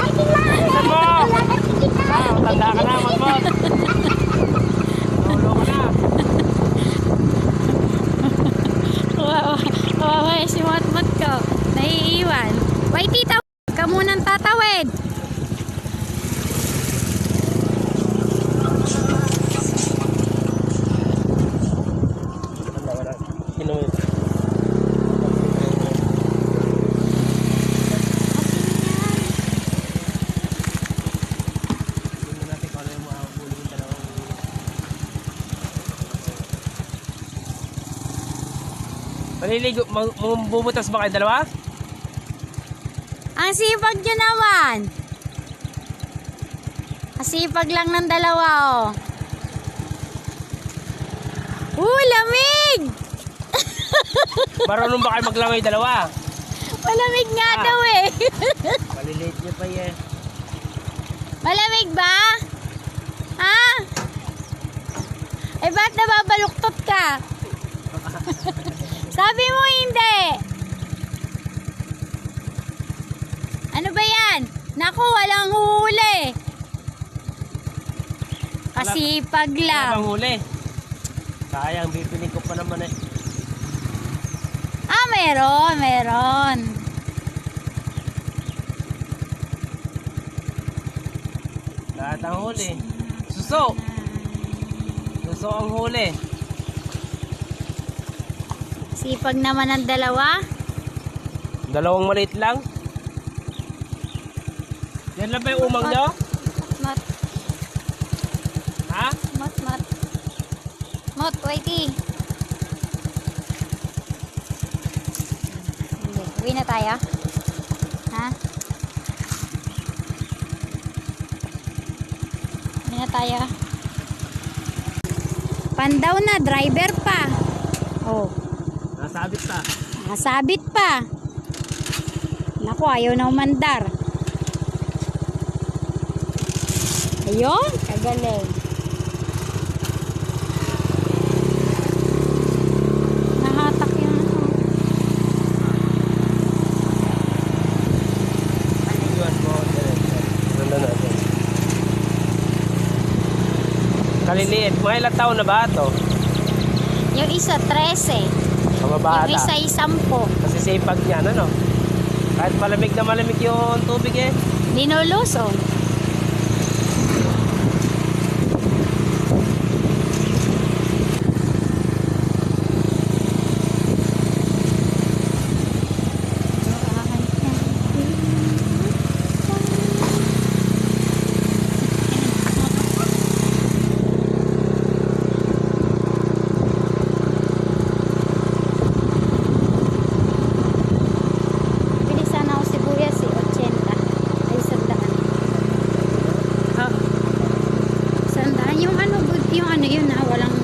Bilisan mo! Ah, matanda ka na, na. Kawawa, si Motmot ko. Naiiwan. Wait, tita, ka munang tatawid. Wala, wala. Sino yun? Tingnan natin kung ano yung makakabuli yung dalawang huli. Maliligo, bubutas ba kayo dalawa? Ang sipag nyo naman. Ang sipag lang ng dalawa, oh. Uh, lamig! Marunong ba kayo maglangoy dalawa? Malamig nga Ah. daw eh. Maliliit niyo pa eh. Malamig ba? Ha? Eh, ba't nababaluktot ka? Sabi mo hindi. Ano ba yan? Naku, walang huli. Kasipag Wala lang. bang huli? Sayang, bibili ko pa naman eh. Ah, meron, meron. Lahat ang huli. Suso! Suso ang huli. Sipag naman ng dalawa. Dalawang maliit lang. Yan lang ba yung umang? Mat, Ha? mat, mat. Mot, waiti. Hindi, uwi na tayo. Ha? Uwi na tayo. Pandaw na, driver pa. Oh, Nasabit pa. nakasabit pa. Naku, ayaw na umandar. Ayun, kagaling. Nahatak ano. Natin. Kaliliit. Mga ilang taon na ba ito? Yung isa, 13. Yung Kamabata. isa, isampo. Kasi sipag niya, ano? Kahit malamig na malamig yung tubig eh. Linulusong. Ah, walang